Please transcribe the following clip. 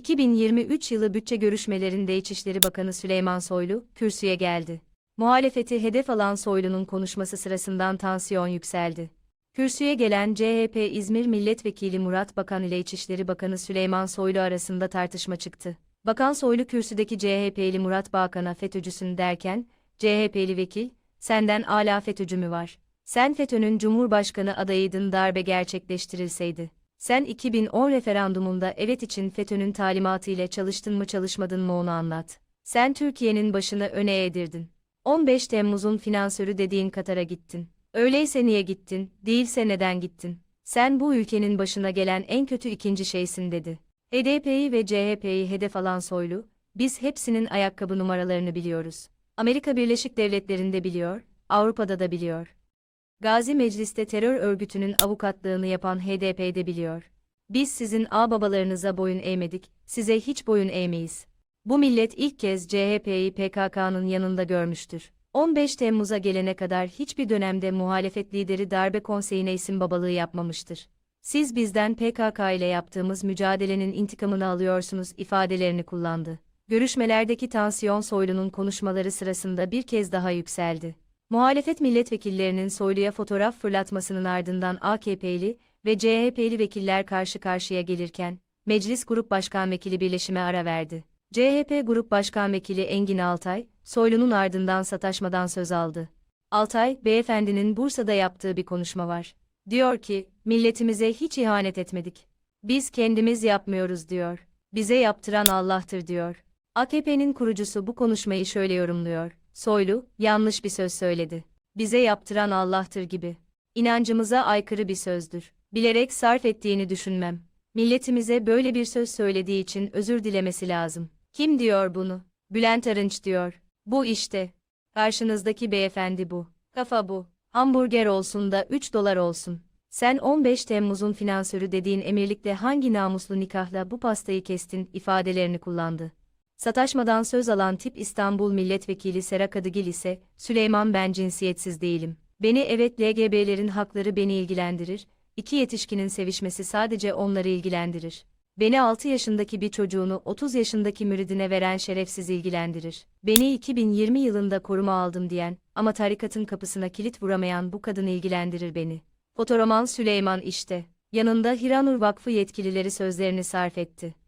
2023 yılı bütçe görüşmelerinde İçişleri Bakanı Süleyman Soylu, kürsüye geldi. Muhalefeti hedef alan Soylu'nun konuşması sırasından tansiyon yükseldi. Kürsüye gelen CHP İzmir Milletvekili Murat Bakan ile İçişleri Bakanı Süleyman Soylu arasında tartışma çıktı. Bakan Soylu kürsüdeki CHP'li Murat Bakan'a FETÖ'cüsün derken, CHP'li vekil, senden ala FETÖ'cü mü var? Sen FETÖ'nün Cumhurbaşkanı adayıydın darbe gerçekleştirilseydi. Sen 2010 referandumunda evet için FETÖ'nün talimatı ile çalıştın mı çalışmadın mı onu anlat. Sen Türkiye'nin başını öne eğdirdin. 15 Temmuz'un finansörü dediğin Katar'a gittin. Öyleyse niye gittin, değilse neden gittin? Sen bu ülkenin başına gelen en kötü ikinci şeysin dedi. HDP'yi ve CHP'yi hedef alan Soylu, biz hepsinin ayakkabı numaralarını biliyoruz. Amerika Birleşik Devletleri'nde biliyor, Avrupa'da da biliyor. Gazi Meclis'te terör örgütünün avukatlığını yapan HDP'de biliyor. Biz sizin ağababalarınıza boyun eğmedik, size hiç boyun eğmeyiz. Bu millet ilk kez CHP'yi PKK'nın yanında görmüştür. 15 Temmuz'a gelene kadar hiçbir dönemde muhalefet lideri darbe konseyine isim babalığı yapmamıştır. Siz bizden PKK ile yaptığımız mücadelenin intikamını alıyorsunuz ifadelerini kullandı. Görüşmelerdeki tansiyon Soylu'nun konuşmaları sırasında bir kez daha yükseldi. Muhalefet milletvekillerinin Soylu'ya fotoğraf fırlatmasının ardından AKP'li ve CHP'li vekiller karşı karşıya gelirken, Meclis Grup Başkan Vekili birleşime ara verdi. CHP Grup Başkan Vekili Engin Altay, Soylu'nun ardından sataşmadan söz aldı. Altay, beyefendinin Bursa'da yaptığı bir konuşma var. Diyor ki, milletimize hiç ihanet etmedik. Biz kendimiz yapmıyoruz diyor. Bize yaptıran Allah'tır diyor. AKP'nin kurucusu bu konuşmayı şöyle yorumluyor. Soylu, yanlış bir söz söyledi. Bize yaptıran Allah'tır gibi. İnancımıza aykırı bir sözdür. Bilerek sarf ettiğini düşünmem. Milletimize böyle bir söz söylediği için özür dilemesi lazım. Kim diyor bunu? Bülent Arınç diyor. Bu işte. Karşınızdaki beyefendi bu. Kafa bu. Hamburger olsun da 3 dolar olsun. Sen 15 Temmuz'un finansörü dediğin emirlikle hangi namuslu nikahla bu pastayı kestin ifadelerini kullandı. Sataşmadan söz alan tip İstanbul Milletvekili Sera Kadıgil ise, Süleyman ben cinsiyetsiz değilim. Beni evet LGB'lerin hakları beni ilgilendirir, iki yetişkinin sevişmesi sadece onları ilgilendirir. Beni 6 yaşındaki bir çocuğunu 30 yaşındaki müridine veren şerefsiz ilgilendirir. Beni 2020 yılında koruma aldım diyen ama tarikatın kapısına kilit vuramayan bu kadın ilgilendirir beni. Fotoroman Süleyman işte. Yanında Hiranur Vakfı yetkilileri sözlerini sarf etti.